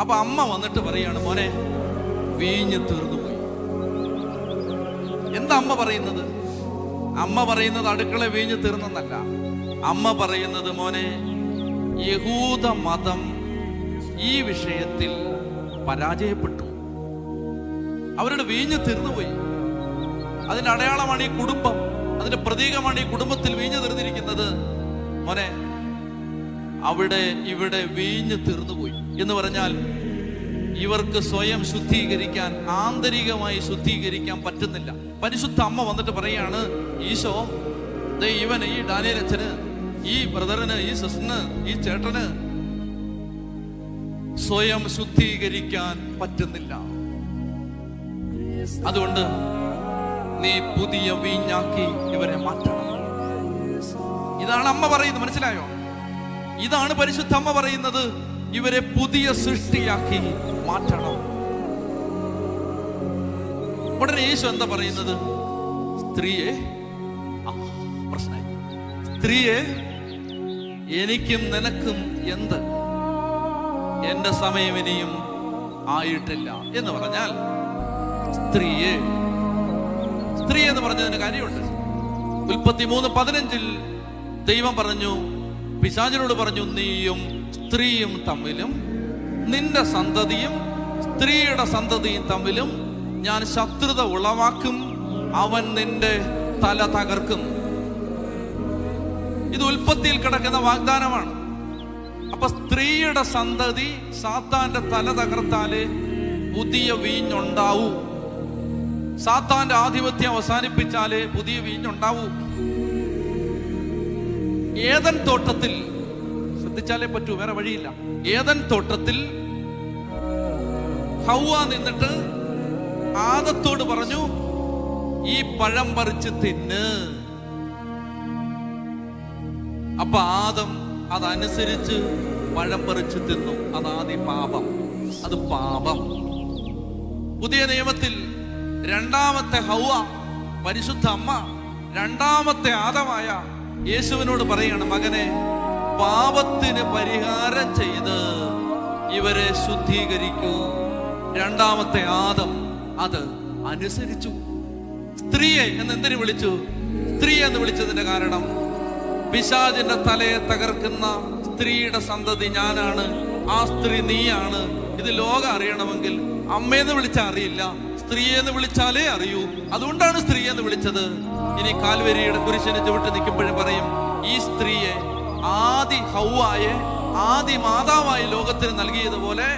അപ്പൊ അമ്മ വന്നിട്ട് പറയാണ് മോനെ വീഞ്ഞു തീർന്നു പോയി. എന്താ അമ്മ പറയുന്നത്? അമ്മ പറയുന്നത് അടുക്കള വീഞ്ഞു തീർന്നെന്നല്ല. അമ്മ പറയുന്നത് മോനെ യഹൂദ മതം ഈ വിഷയത്തിൽ പരാജയപ്പെട്ടു. അവരുടെ വീഞ്ഞ് തീർന്നുപോയി അതിന്റെ അടയാളമാണ് ഈ കുടുംബം. അതിന്റെ പ്രതീകമാണ് ഈ കുടുംബത്തിൽ വീഞ്ഞു തീർന്നിരിക്കുന്നത്. മോനെ അവിടെ ഇവിടെ വീഞ്ഞ് തീർന്നുപോയി. എന്ന് പറഞ്ഞാൽ ഇവർക്ക് സ്വയം ശുദ്ധീകരിക്കാൻ ആന്തരികമായി ശുദ്ധീകരിക്കാൻ പറ്റുന്നില്ല. പരിശുദ്ധ അമ്മ വന്നിട്ട് പറയാണ് ഈശോ ദേ ഇവന് ഈ ഡാനിയൽ അച്ഛന് ഈ ബ്രദറിന് ഈ സിസ്റ്ററിന് ഈ ചേട്ടന് സ്വയം ശുദ്ധീകരിക്കാൻ പറ്റുന്നില്ല. അതുകൊണ്ട് നീ പുതിയ വീഞ്ഞാക്കി ഇവരെ മാറ്റണം. ഇതാണ് അമ്മ പറയുന്നത്. മനസ്സിലായോ? ഇതാണ് പരിശുദ്ധ അമ്മ പറയുന്നത്. ഇവരെ പുതിയ സൃഷ്ടിയാക്കി മാറ്റണം. ഉടനെ യേശു എന്താ പറയുന്നത്? സ്ത്രീയെ സ്ത്രീയെ എനിക്കും നിനക്കും എന്ത്? എന്റെ സമയം ഇനിയും ആയിട്ടില്ല എന്ന് പറഞ്ഞാൽ സ്ത്രീയെ സ്ത്രീ എന്ന് പറഞ്ഞതിന് കാര്യമുണ്ട്. ഉൽപ്പത്തി മൂന്ന് പതിനഞ്ചിൽ ദൈവം പറഞ്ഞു പിശാചിനോട് പറഞ്ഞു നീയും സ്ത്രീയും തമ്മിലും നിന്റെ സന്തതിയും സ്ത്രീയുടെ സന്തതിയും തമ്മിലും ഞാൻ ശത്രുത ഉളവാക്കും അവൻ നിന്റെ തല തകർക്കും. ഇത് ഉൽപ്പത്തിയിൽ കിടക്കുന്ന വാഗ്ദാനമാണ്. അപ്പൊ സ്ത്രീയുടെ സന്തതി സാത്താന്റെ തല തകർത്താലേ പുതിയ വീഞ്ഞുണ്ടാവൂ. സാത്താന്റെ ആധിപത്യം അവസാനിപ്പിച്ചാലേ പുതിയ വീഞ്ഞുണ്ടാവൂ. ഏതൻ തോട്ടത്തിൽ ശ്രദ്ധിച്ചാലേ പറ്റൂ വേറെ വഴിയില്ല. ഏതൻ തോട്ടത്തിൽ ഹൗവ നിന്നിട്ട് ആദത്തോട് പറഞ്ഞു ഈ പഴം പറിച്ച് തിന്ന്. അപ്പൊ ആദം അതനുസരിച്ച് പഴം പറിച്ച് തിന്നു. അതാദ്യ പാപം. അത് പാപം. പുതിയ നിയമത്തിൽ രണ്ടാമത്തെ ഹൗവ പരിശുദ്ധ അമ്മ രണ്ടാമത്തെ ആദമായ യേശുവിനോട് പറയാണ് മകനെ പാപത്തിന് പരിഹാരം ചെയ്ത് ഇവരെ ശുദ്ധീകരിക്കൂ. രണ്ടാമത്തെ ആദം അത് അനുസരിച്ചു. സ്ത്രീയെ എന്ന് എന്തിനു വിളിച്ചു? സ്ത്രീ എന്ന് വിളിച്ചതിന്റെ കാരണം പിശാചിന്റെ തലയെ തകർക്കുന്ന സ്ത്രീയുടെ സന്തതി ഞാനാണ് ആ സ്ത്രീ നീയാണ്. ഇത് ലോകം അറിയണമെങ്കിൽ അമ്മയെന്ന് വിളിച്ചാൽ അറിയില്ല. സ്ത്രീയെന്ന് വിളിച്ചാലേ അറിയൂ. അതുകൊണ്ടാണ് സ്ത്രീ എന്ന് വിളിച്ചത്. ഇനി കാൽവരിയുടെ കുരിശിനെ ചുവട്ട് നിൽക്കുമ്പോഴും പറയും ഈ സ്ത്രീയെ ആദി ഹൗവായെ ആദി മാതാവായി ലോകത്തിന് നൽകിയതുപോലെ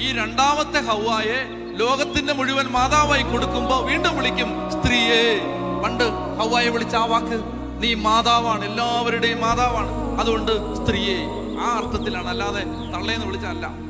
ഈ രണ്ടാമത്തെ ഹൗവായെ ലോകത്തിന്റെ മുഴുവൻ മാതാവായി കൊടുക്കുമ്പോ വീണ്ടും വിളിക്കും സ്ത്രീയെ പണ്ട് ഹൗവായെ വിളിച്ച ആ വാക്ക് നീ മാതാവാണ് എല്ലാവരുടെയും മാതാവാണ്. അതുകൊണ്ട് സ്ത്രീയെ. ആ അർത്ഥത്തിലാണ്. അല്ലാതെ തള്ളേന്ന് വിളിച്ചല്ല